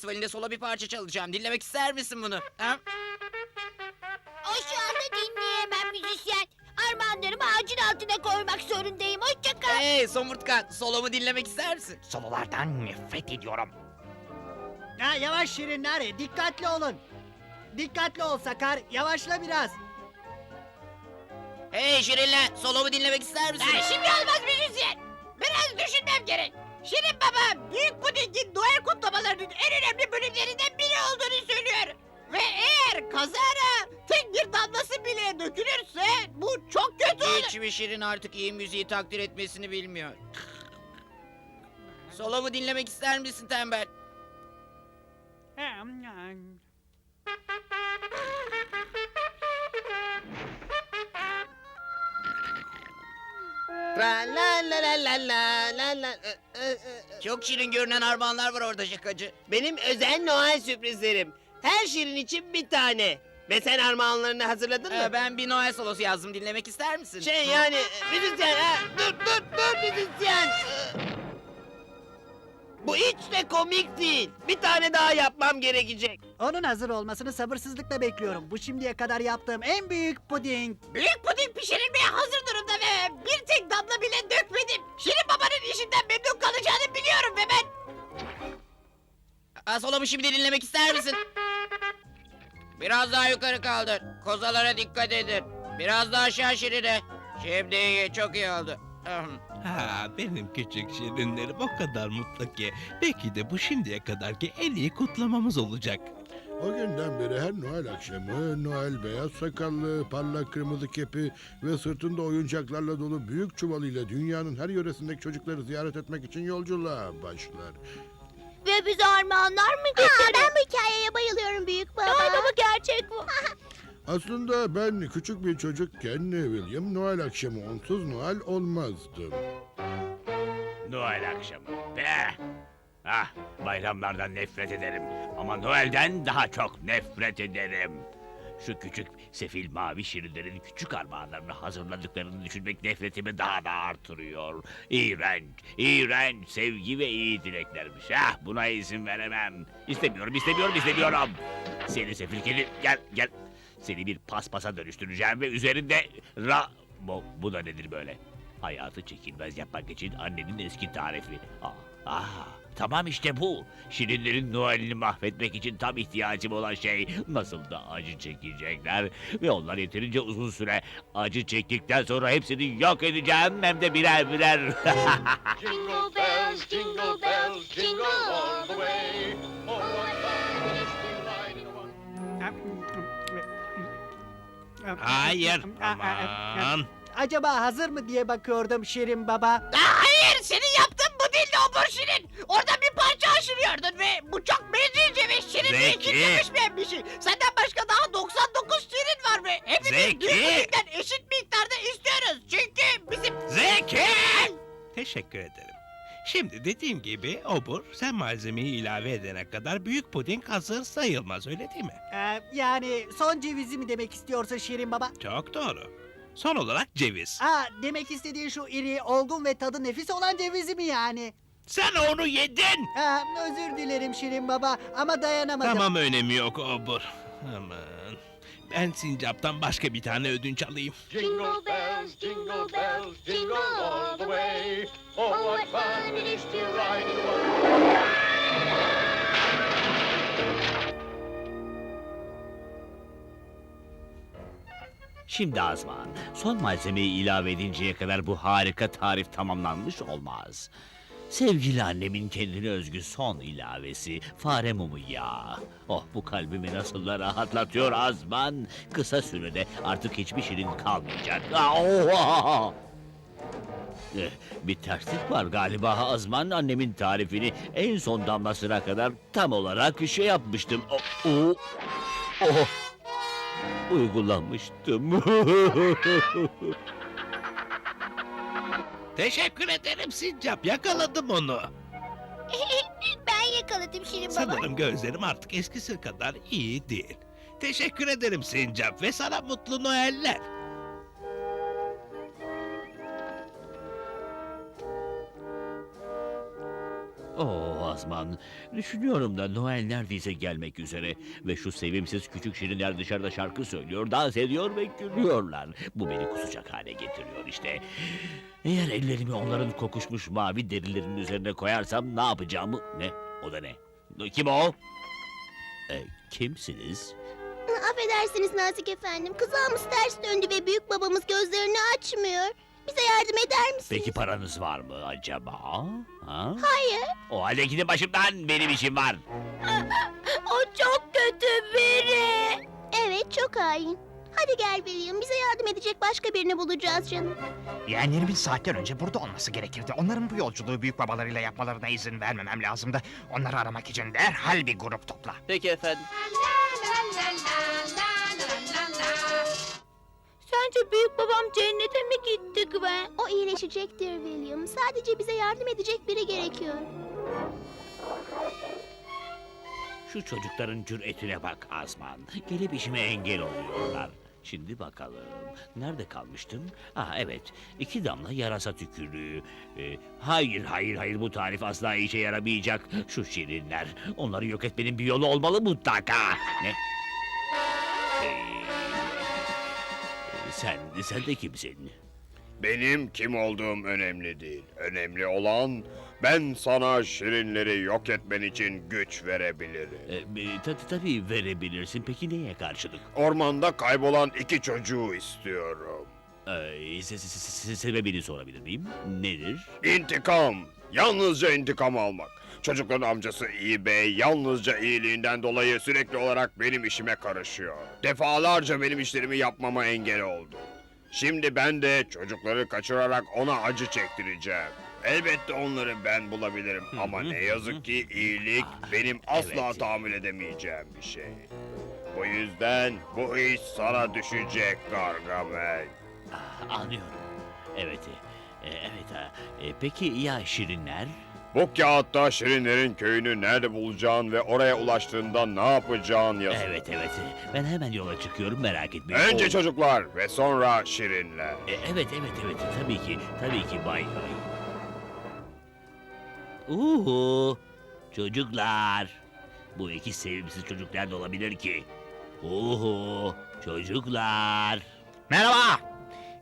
Festivali'nde solo bir parça çalacağım. Dinlemek ister misin bunu? Ha? O şu anda dinleyemem müzisyen. Armağanlarımı ağacın altına koymak zorundayım. Hoşça kal. Hey Somurtkan, solomu dinlemek ister misin? Sololardan nefret ediyorum. Ha, yavaş Şirinler, dikkatli olun. Dikkatli ol Sakar, yavaşla biraz. Hey Şirinler, solomu dinlemek ister misin? şimdi olmaz müzisyen. Biraz düşünmem gerek. Şirin baba, Büyük Puding'in Noel kutlamalarının en önemli bölümlerinden biri olduğunu söylüyor. Ve eğer kazara tek bir damlası bile dökülürse bu çok kötü olur. Hiçbir Şirin artık iyi müziği takdir etmesini bilmiyor. Solomu dinlemek ister misin tembel? La la la la la la la la. Çok şirin görünen armağanlar var orada şakacı. Benim özel Noel sürprizlerim. Her şirin için bir tane. Ve sen armağanlarını hazırladın mı? Ee, ben bir Noel solosu yazdım. Dinlemek ister misin? Şey yani müzisyen ha. Dur dur dur müzisyen. Bu hiç de komik değil. Bir tane daha yapmam gerekecek. Onun hazır olmasını sabırsızlıkla bekliyorum. Bu şimdiye kadar yaptığım en büyük puding. Büyük puding pişirilmeye hazır durumda ve bir tek damla bile dökmedim. Şirin babanın işinden memnun kalacağını biliyorum ve ben... Aa, solomu şimdi dinlemek ister misin? Biraz daha yukarı kaldır. Kozalara dikkat edin. Biraz daha aşağı şirine. Şimdi iyi, çok iyi oldu. Ahem. Ha, benim küçük şirinlerim o kadar mutlu ki. Belki de bu şimdiye kadarki en iyi kutlamamız olacak. O günden beri her Noel akşamı Noel beyaz sakallı, parlak kırmızı kepi ve sırtında oyuncaklarla dolu büyük çuvalıyla dünyanın her yöresindeki çocukları ziyaret etmek için yolculuğa başlar. Ve bize armağanlar mı getirdin? ben bu hikayeye bayılıyorum büyük baba. Galiba bu gerçek bu. Aslında ben küçük bir çocukken William Noel akşamı onsuz Noel olmazdım. Noel akşamı. Be! Ah, bayramlardan nefret ederim. Ama Noel'den daha çok nefret ederim. Şu küçük sefil mavi şirinlerin küçük armağanlarını hazırladıklarını düşünmek nefretimi daha da artırıyor. İğrenç, iğrenç sevgi ve iyi dileklermiş. Ah, buna izin veremem. İstemiyorum, istemiyorum, istemiyorum. Seni sefil kedi, gel, gel. Seni bir paspasa dönüştüreceğim ve üzerinde ra... Bu, bu da nedir böyle? Hayatı çekilmez yapmak için annenin eski tarifi. Ah, ah, tamam işte bu. Şirinlerin Noel'ini mahvetmek için tam ihtiyacım olan şey. Nasıl da acı çekecekler. Ve onlar yeterince uzun süre acı çektikten sonra hepsini yok edeceğim. Hem de birer birer. Jingle bells, jingle bells, jingle all the way. Hayır, aman. Acaba hazır mı diye bakıyordum Şirin baba. Aa, hayır senin yaptığın bu değil de o bu Şirin. Orada bir parça aşırıyordun ve bu çok bencilce ve Şirinliği Zeki. yakışmayan bir şey. Senden başka daha 99 Şirin var ve hepimiz Zeki. birbirinden eşit miktarda istiyoruz. Çünkü bizim... Zeki! Teşekkür ederim. Şimdi dediğim gibi obur sen malzemeyi ilave edene kadar büyük puding hazır sayılmaz öyle değil mi? Ee, yani son cevizi mi demek istiyorsa Şirin baba? Çok doğru. Son olarak ceviz. Aa, demek istediğin şu iri, olgun ve tadı nefis olan cevizi mi yani? Sen onu yedin. Aa, özür dilerim Şirin Baba ama dayanamadım. Tamam önemi yok obur. Aman. Ben sincaptan başka bir tane ödünç alayım. Jingle bells, jingle bells, jingle all the way. Oh, what fun it is to ride in one. Şimdi Azman, son malzemeyi ilave edinceye kadar bu harika tarif tamamlanmış olmaz. Sevgili annemin kendine özgü son ilavesi fare mumu yağı. Oh bu kalbimi nasıl da rahatlatıyor Azman. Kısa sürede artık hiçbir şirin kalmayacak. Ah, oha! Eh, Bir terslik var galiba Azman annemin tarifini en son damlasına kadar tam olarak şey yapmıştım. Oh, oh, oh. Uygulamıştım. Teşekkür ederim sincap. Yakaladım onu. Ben yakaladım Şirin Baba. Sanırım gözlerim artık eskisi kadar iyi değil. Teşekkür ederim sincap ve sana mutlu Noeller. Oo Azman, düşünüyorum da Noel neredeyse gelmek üzere ve şu sevimsiz küçük şirinler dışarıda şarkı söylüyor, dans ediyor ve gülüyorlar. Bu beni kusacak hale getiriyor işte. Eğer ellerimi onların kokuşmuş mavi derilerinin üzerine koyarsam ne yapacağımı... Ne? O da ne? Kim o? E, kimsiniz? Affedersiniz Nazik efendim. Kızağımız ters döndü ve büyük babamız gözlerini açmıyor. Bize yardım eder misiniz? Peki paranız var mı acaba? Ha? Hayır. O halde gidin başımdan, benim işim var. O çok kötü biri. Evet çok hain. Hadi gel William bize yardım edecek başka birini bulacağız canım. Yeğenlerimin saatler önce burada olması gerekirdi. Onların bu yolculuğu büyük babalarıyla yapmalarına izin vermemem lazımdı. Onları aramak için derhal bir grup topla. Peki efendim. Sence büyük babam cennete mi gitti Gwen? O iyileşecektir William. Sadece bize yardım edecek biri gerekiyor. Şu çocukların cüretine bak Azman. Gelip işime engel oluyorlar. Şimdi bakalım. Nerede kalmıştım? Ah evet. iki damla yarasa tükürüğü. Ee, hayır hayır hayır bu tarif asla işe yaramayacak. Şu şirinler. Onları yok etmenin bir yolu olmalı mutlaka. Ne? Sen, sen de kimsin? Benim kim olduğum önemli değil. Önemli olan ben sana şirinleri yok etmen için güç verebilirim. Ee, tabii tabii verebilirsin. Peki neye karşılık? Ormanda kaybolan iki çocuğu istiyorum. Se- se- se- sebebini sorabilir miyim? Nedir? İntikam. Yalnızca intikam almak. Çocukların amcası iyi bey yalnızca iyiliğinden dolayı sürekli olarak benim işime karışıyor. Defalarca benim işlerimi yapmama engel oldu. Şimdi ben de çocukları kaçırarak ona acı çektireceğim. Elbette onları ben bulabilirim ama ne yazık ki iyilik Ah, benim asla tahammül edemeyeceğim bir şey. Bu yüzden bu iş sana düşecek Gargamel. Ah, anlıyorum. Evet. e, evet. ha. E, peki ya şirinler? Bu kağıtta Şirinlerin köyünü nerede bulacağın ve oraya ulaştığında ne yapacağın yazılı. Evet evet. Ben hemen yola çıkıyorum merak etmeyin. Önce O- çocuklar ve sonra Şirinler. E, evet evet evet. Tabii ki. Tabii ki bay bay. Uhu. Çocuklar. Bu iki sevimsiz çocuk nerede olabilir ki? Uhu. Çocuklar. Merhaba.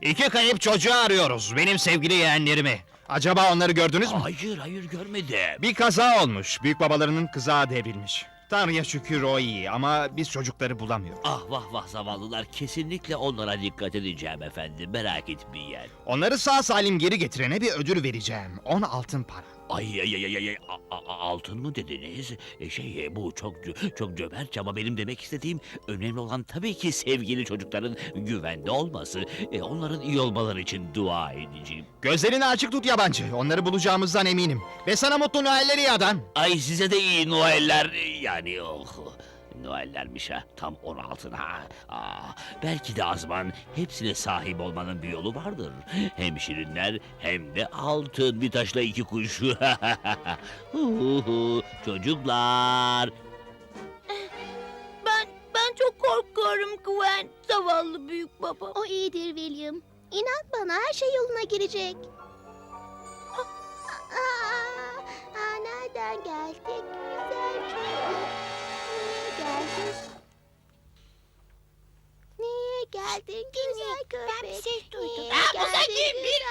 İki kayıp çocuğu arıyoruz. Benim sevgili yeğenlerimi. Acaba onları gördünüz mü? Hayır hayır görmedim. Bir kaza olmuş. Büyük babalarının kızağı devrilmiş. Tanrı'ya şükür o iyi ama biz çocukları bulamıyoruz. Ah vah vah zavallılar kesinlikle onlara dikkat edeceğim efendim merak etmeyin. Onları sağ salim geri getirene bir ödül vereceğim. On altın para. Ay ay ay ay ay a- a- a- altın mı dediniz? E, şey e, bu çok cö- çok cömertçe ama benim demek istediğim önemli olan tabii ki sevgili çocukların güvende olması. E, onların iyi olmaları için dua edeceğim. Gözlerini açık tut yabancı. Onları bulacağımızdan eminim. Ve sana mutlu Noeller iyi adam. Ay size de iyi Noeller e, yani oh. Noellermiş ha tam 16 ha. Aa, belki de Azman hepsine sahip olmanın bir yolu vardır. Hem şirinler hem de altın bir taşla iki kuş. Huhu, Çocuklar Ben ben çok korkuyorum. korkuyorum Gwen. Zavallı büyük baba. O iyidir William. İnan bana her şey yoluna girecek. Aa, aa, aa, nereden geldik? Güzel çocuk. Niye geldin? Niye geldin güzel köpek? Ben bir ses duydum. Ha, bu sanki bir,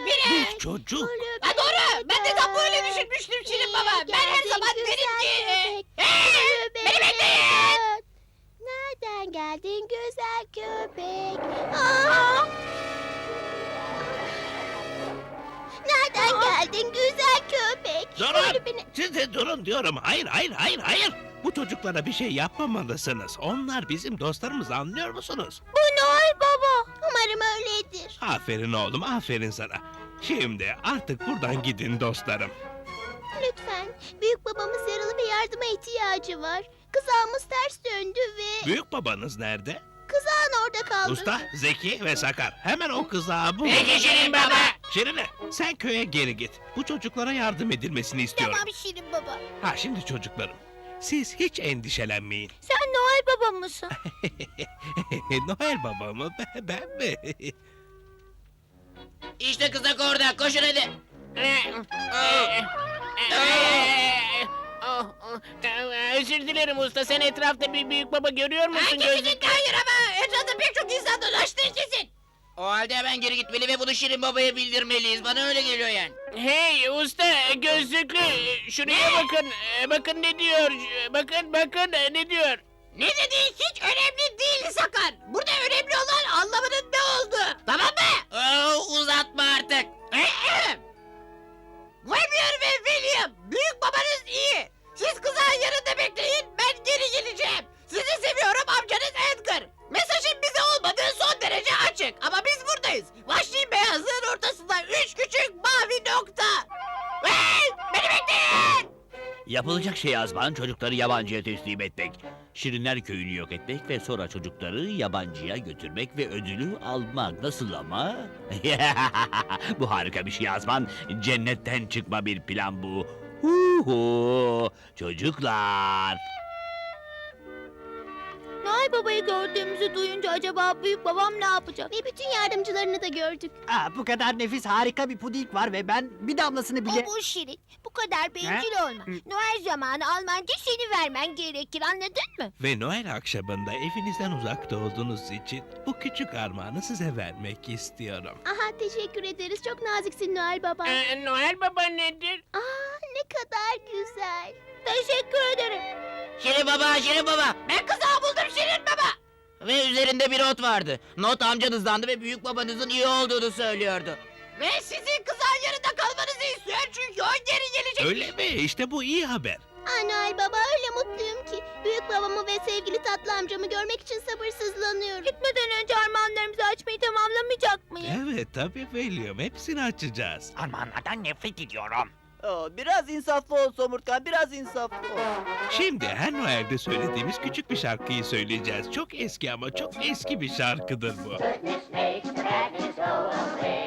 e, bir, Bir çocuk. Ha doğru. Ben de tam böyle düşünmüştüm Şirin Baba. Ben her zaman derim ki... e, Hey! Beni bekleyin! Nereden geldin güzel köpek? Aa! Nereden geldin güzel köpek? Durun! Beni. Siz de durun diyorum. Hayır, hayır, hayır, hayır. Bu çocuklara bir şey yapmamalısınız. Onlar bizim dostlarımız anlıyor musunuz? Bu Noel Baba. Umarım öyledir. Aferin oğlum, aferin sana. Şimdi artık buradan gidin dostlarım. Lütfen. Büyük babamız yaralı ve yardıma ihtiyacı var. Kızağımız ters döndü ve Büyük babanız nerede? kızağın orada kaldı. Usta, Zeki ve Sakar. Hemen o kızağı bulun. Peki Şirin Baba. Şirine, sen köye geri git. Bu çocuklara yardım edilmesini istiyorum. Tamam Şirin Baba. Ha şimdi çocuklarım. Siz hiç endişelenmeyin. Sen Noel Baba mısın? Noel Baba mı? Ben, ben mi? İşte kızak orada. Koşun hadi. Oh, oh. Özür dilerim usta. Sen etrafta bir büyük baba görüyor musun Ha, gözlük? kesinlikle hayır ama etrafta pek çok insan dolaştığı kesin. O halde hemen geri gitmeli ve bunu Şirin Baba'ya bildirmeliyiz. Bana öyle geliyor yani. Hey usta gözlüklü şuraya bakın. Ee, Bakın ne diyor. Bakın bakın ne diyor. Ne dediğin hiç önemli değil Sakar. Burada önemli olan anlamının ne oldu. Tamam mı? Oo, uzatma Yapılacak şey Azman çocukları yabancıya teslim etmek. Şirinler köyünü yok etmek ve sonra çocukları yabancıya götürmek ve ödülü almak. Nasıl ama? bu harika bir şey Azman. Cennetten çıkma bir plan bu. Huhu. Çocuklar. Baba'yı gördüğümüzü duyunca acaba büyük babam ne yapacak? Ve bütün yardımcılarını da gördük. Aa, bu kadar nefis harika bir puding var ve ben bir damlasını bile... bu şirin. Bu kadar bencil olma. Noel zamanı Almanca seni vermen gerekir anladın mı? Ve Noel akşamında evinizden uzakta olduğunuz için bu küçük armağanı size vermek istiyorum. Aha teşekkür ederiz. Çok naziksin Noel Baba. Ee, Noel baba nedir? Aa ne kadar güzel. Teşekkür ederim. Şirin Baba, Şirin Baba. Ben kızağı buldum Şirin baba. Ve üzerinde bir not vardı. Not amcanızdandı ve büyük babanızın iyi olduğunu söylüyordu. Ve sizin kızağın yanında kalmanızı istiyor çünkü o geri gelecek. Öyle mi? İşte bu iyi haber. Aa Noel Baba öyle mutluyum ki. Büyük babamı ve sevgili tatlı amcamı görmek için sabırsızlanıyorum. Gitmeden önce armağanlarımızı açmayı tamamlamayacak mıyız? Evet tabii William. Hepsini açacağız. Armağanlardan nefret ediyorum. Biraz insaflı ol Somurtkan biraz insaflı ol. Şimdi her Noel'de söylediğimiz küçük bir şarkıyı söyleyeceğiz. Çok eski ama çok eski bir şarkıdır bu. Goodness makes the madness go away.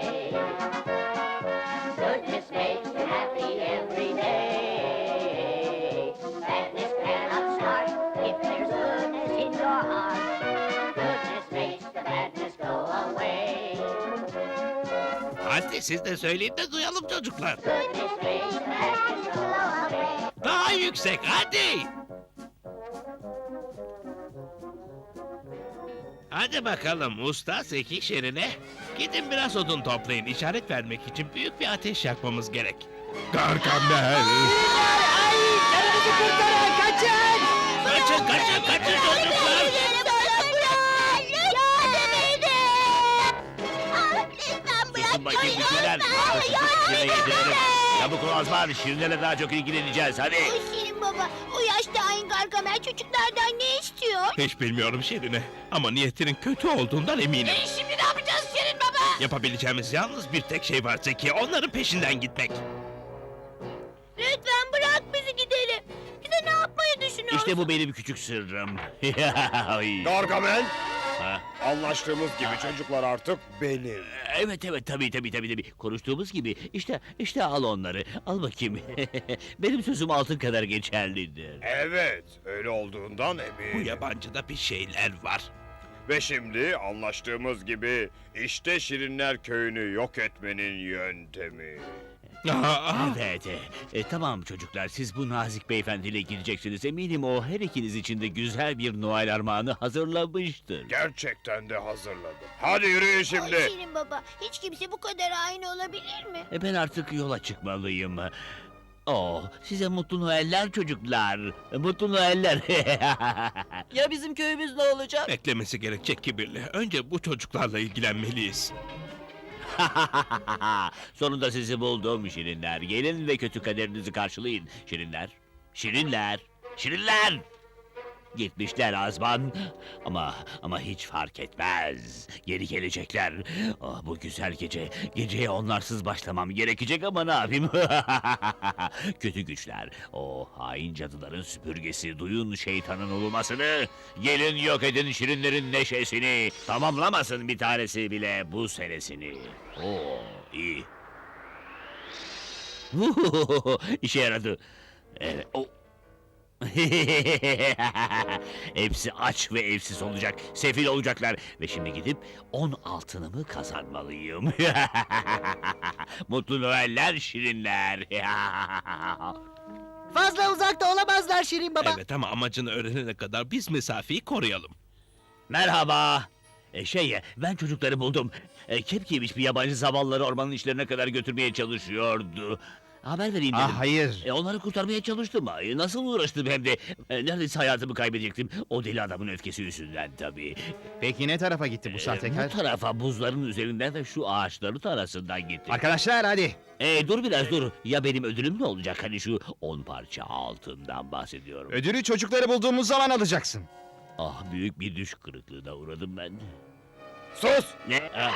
Hadi siz de söyleyin de duyalım çocuklar. Daha yüksek hadi. Hadi bakalım usta Zeki Şirin'e. Gidin biraz odun toplayın. İşaret vermek için büyük bir ateş yakmamız gerek. Gargamel. Kaçın kaçın kaçın çocuklar. Bakayım bizimkiler. Şirin'e yedirelim. Çabuk ol Azman. Şirinlerle daha çok ilgileneceğiz. Hadi. Oy Şirin baba, o yaşta Ayın Gargamel çocuklardan ne istiyor? Hiç bilmiyorum Şirin'e ama niyetinin kötü olduğundan eminim. E şimdi ne yapacağız Şirin baba? Yapabileceğimiz yalnız bir tek şey var Zeki. Onların peşinden gitmek. Lütfen bırak bizi gidelim. Bize ne yapmayı düşünüyorsun? İşte bu benim küçük sırrım. Gargamel, Ha? anlaştığımız gibi çocuklar artık benim. Evet evet tabii tabii tabii tabii. Konuştuğumuz gibi işte işte al onları. Al bakayım. Benim sözüm altın kadar geçerlidir. Evet, öyle olduğundan Bu eminim. yabancıda bir şeyler var. Ve şimdi anlaştığımız gibi işte Şirinler Köyü'nü yok etmenin yöntemi. Aa, Evet. e, tamam çocuklar siz bu nazik beyefendiyle gideceksiniz. Eminim o her ikiniz için de güzel bir Noel armağanı hazırlamıştır. Gerçekten de hazırladım. Hadi yürüyün şimdi. Ay Şirin baba, hiç kimse bu kadar aynı olabilir mi? E, ben artık yola çıkmalıyım. Oh, size mutlu Noeller çocuklar. Mutlu Noeller. Ya bizim köyümüz ne olacak? beklemesi gerekecek kibirli. Önce bu çocuklarla ilgilenmeliyiz. Sonunda sizi buldum Şirinler. Gelin ve kötü kaderinizi karşılayın Şirinler. Şirinler. Şirinler. Gitmişler Azman. Ama ama hiç fark etmez. Geri gelecekler. Ah, bu güzel gece. Geceye onlarsız başlamam gerekecek ama ne yapayım? Kötü güçler. O hain cadıların süpürgesi. Duyun şeytanın ulumasını. Gelin yok edin şirinlerin neşesini. Tamamlamasın bir tanesi bile bu senesini. Oo iyi. İşe yaradı. Evet. O. Hepsi aç ve evsiz olacak, sefil olacaklar ve şimdi gidip on altınımı kazanmalıyım. Mutlu Noeller, şirinler. Fazla uzakta olamazlar Şirin baba. Evet ama amacını öğrenene kadar biz mesafeyi koruyalım. Merhaba. E, şey, ben çocukları buldum. E, kep giymiş bir yabancı zavallıları ormanın içlerine kadar götürmeye çalışıyordu. Haber vereyim dedim. Ah hayır. E, onları kurtarmaya çalıştım. Nasıl uğraştım hem de. E, neredeyse hayatımı kaybedecektim. O deli adamın öfkesi yüzünden tabii. Peki ne tarafa gitti bu E, sahtekar? bu tarafa buzların üzerinden ve şu ağaçların arasından gitti. Arkadaşlar hadi. E, dur biraz dur. Ya benim ödülüm ne olacak? Hani şu on parça altından bahsediyorum. Ödülü çocukları bulduğumuz zaman alacaksın. ah büyük bir düş kırıklığına uğradım ben. Sus! Ne? Ah,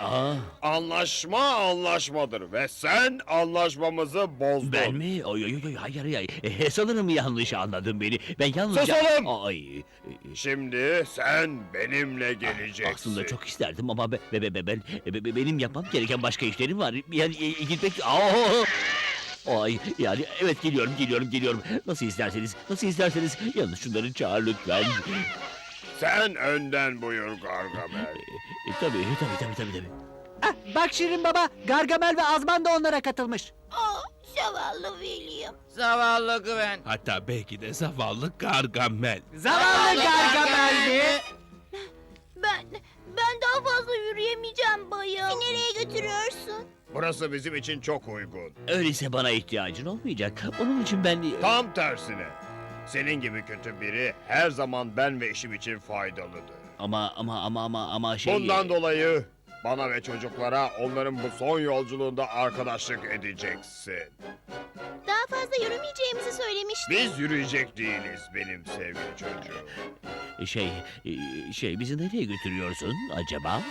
ah, Anlaşma anlaşmadır ve sen anlaşmamızı bozdun. ben mi? Oy, oy, oy, hayır hayır. E, sanırım yanlış anladın beni. Ben yalnızca... Susalım! Ay, e, Şimdi sen benimle geleceksin. aslında çok isterdim ama be, be, be, be- ben, be- be- benim yapmam gereken başka işlerim var. Yani e, gitmek... Aa! Ay yani evet geliyorum geliyorum geliyorum. Nasıl isterseniz nasıl isterseniz yalnız şunları çağır lütfen. Sen önden buyur Gargamel. E, tabii tabii tabii tabii. tabii. Ah, bak Şirin baba, Gargamel ve Azman da onlara katılmış. Oh, zavallı William. Zavallı Gwen. Hatta belki de zavallı Gargamel. Zavallı Gargamel mi? Ben, ben daha fazla yürüyemeyeceğim bayım. Beni nereye götürüyorsun? Burası bizim için çok uygun. Öyleyse bana ihtiyacın olmayacak. Onun için ben... Tam tersine. Senin gibi kötü biri her zaman ben ve işim için faydalıdır. Ama ama ama ama ama şey... Bundan dolayı bana ve çocuklara onların bu son yolculuğunda arkadaşlık edeceksin. Daha fazla yürümeyeceğimizi söylemiştin. Biz yürüyecek değiliz benim sevgili çocuğum. Şey, e, şey bizi nereye götürüyorsun acaba?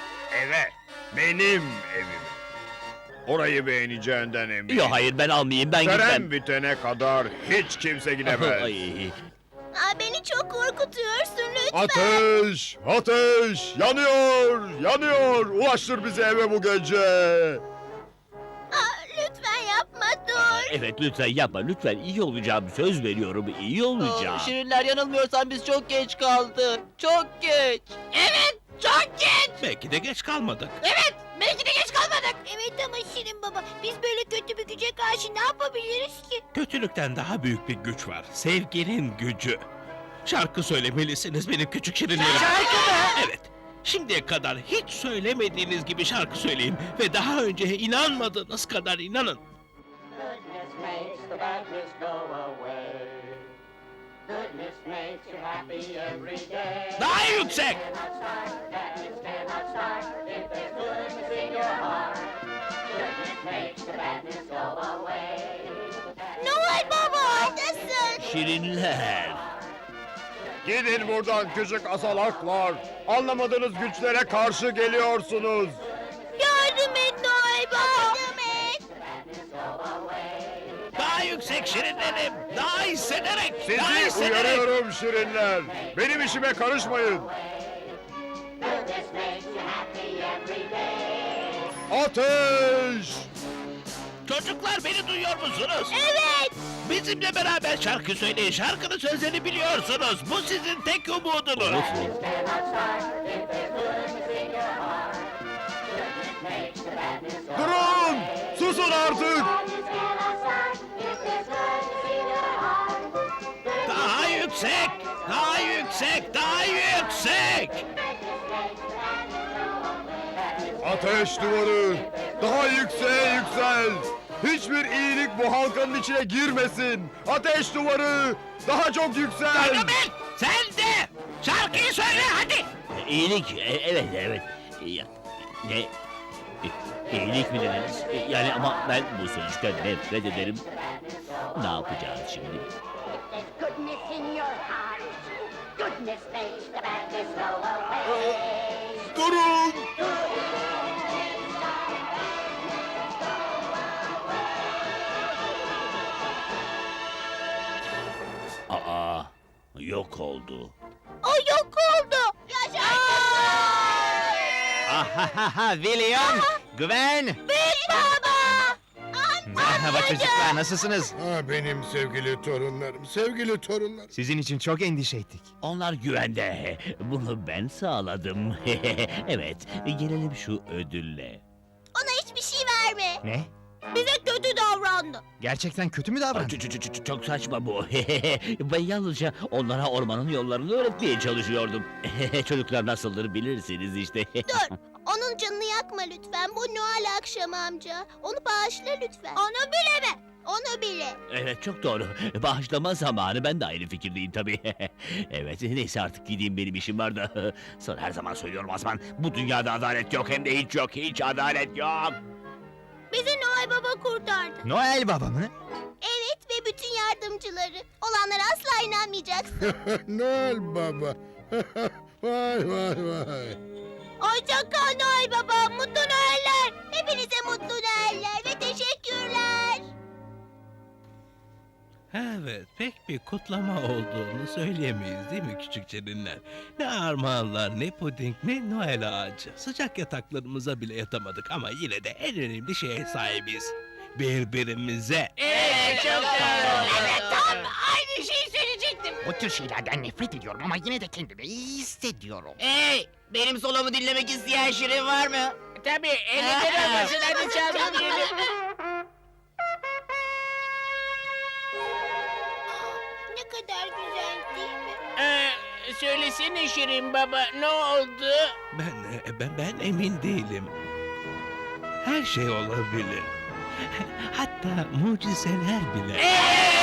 Eve, benim evim. Orayı beğeneceğinden eminim. Yok hayır ben almayayım ben Tören gitmem. bitene kadar hiç kimse gidemez. Ay, Aa, beni çok korkutuyorsun lütfen. Ateş! Ateş! Yanıyor! Yanıyor! Ulaştır bizi eve bu gece! Aa, lütfen yapma dur. evet lütfen yapma lütfen iyi olacağım söz veriyorum iyi olacağım. Şirinler yanılmıyorsan biz çok geç kaldık. Çok geç. Evet, çok geç. Belki de geç kalmadık. Evet, belki de geç kalmadık. Evet ama Şirin baba biz böyle kötü bir güce karşı ne yapabiliriz ki? Kötülükten daha büyük bir güç var. Sevginin gücü. Şarkı söylemelisiniz benim küçük şirinlerim. Şarkı mı? Evet. Şimdiye kadar hiç söylemediğiniz gibi şarkı söyleyin. Ve daha önce inanmadığınız kadar inanın. Goodness makes the badness go away. Daha yüksek. Cannot start, badness cannot start if there's goodness in your heart. Goodness makes the badness go away. Noel baba oradasın. Şirinler. Gidin buradan küçük asalaklar! Anlamadığınız güçlere karşı geliyorsunuz! Yardım et Noel baba. Yardım et. Daha yüksek şirinlerim. Daha hissederek. daha Sizi hissederek. uyarıyorum şirinler! Benim işime karışmayın! Ateş! Çocuklar beni duyuyor musunuz? Evet. Bizimle beraber şarkı söyleyin. Şarkının sözlerini biliyorsunuz. Bu sizin tek umudunuz. cannot start if daha yüksek, daha yüksek. Ateş duvarı! Daha yükseğe yüksel! Hiçbir iyilik bu halkanın içine girmesin! Ateş duvarı! Daha çok yüksel! Gargamel sen de şarkıyı söyle hadi. İyilik, e, evet evet. Ya, ne? İyilik mi dediniz? E, Yani ama ben bu sözcükten nefret ederim. Ne yapacağız şimdi? Durun! Aa, yok oldu. O yok oldu. Yaşasın. Ahahaha William, Gwen. Büyük baba. Merhaba çocuklar nasılsınız? Ah benim sevgili torunlarım, sevgili torunlar. Sizin için çok endişe ettik. Onlar güvende. Bunu ben sağladım. evet, gelelim şu ödülle. Ona hiçbir şey verme. Ne? Bize kötü davrandı. Gerçekten kötü mü Aa, davrandı? ç- ç- ç- ç- Çok saçma bu. ben yalnızca onlara ormanın yollarını öğretmeye çalışıyordum. Çocuklar nasıldır bilirsiniz işte. Dur. Onun canını yakma lütfen. Bu Noel akşamı amca. Onu bağışla lütfen. Onu bile mi? Onu bile. evet çok doğru. Bağışlama zamanı ben de aynı fikirdeyim tabii. evet neyse artık gideyim benim işim var da. Sana her zaman söylüyorum Asman. Bu dünyada adalet yok hem de hiç yok. Hiç adalet yok. Bizi Noel Baba kurtardı. Noel Baba mı? Evet ve bütün yardımcıları. Olanlara asla inanmayacaksın. Noel Baba. vay vay vay. Hoşça kal Noel Baba. Mutlu Noeller. Hepinize mutlu Noeller ve teşekkürler. Evet, pek bir kutlama olduğunu söyleyemeyiz değil mi küçük şirinler? Ne armağanlar, ne puding, ne Noel ağacı. Sıcak yataklarımıza bile yatamadık ama yine de en önemli şeye sahibiz. Birbirimize. Evet, çok doğru. Evet tam aynı şeyi. O tür şeylerden nefret ediyorum ama yine de kendimi iyi hissediyorum. Hey, benim solomu dinlemek isteyen Şirin var mı? Tabii elinden olmasın hadi çal dinleyelim. Ne kadar güzel değil mi? Ee, söylesene Şirin baba ne oldu? Ben, ben, ben emin değilim. Her şey olabilir. Hatta mucizeler bile. Ee,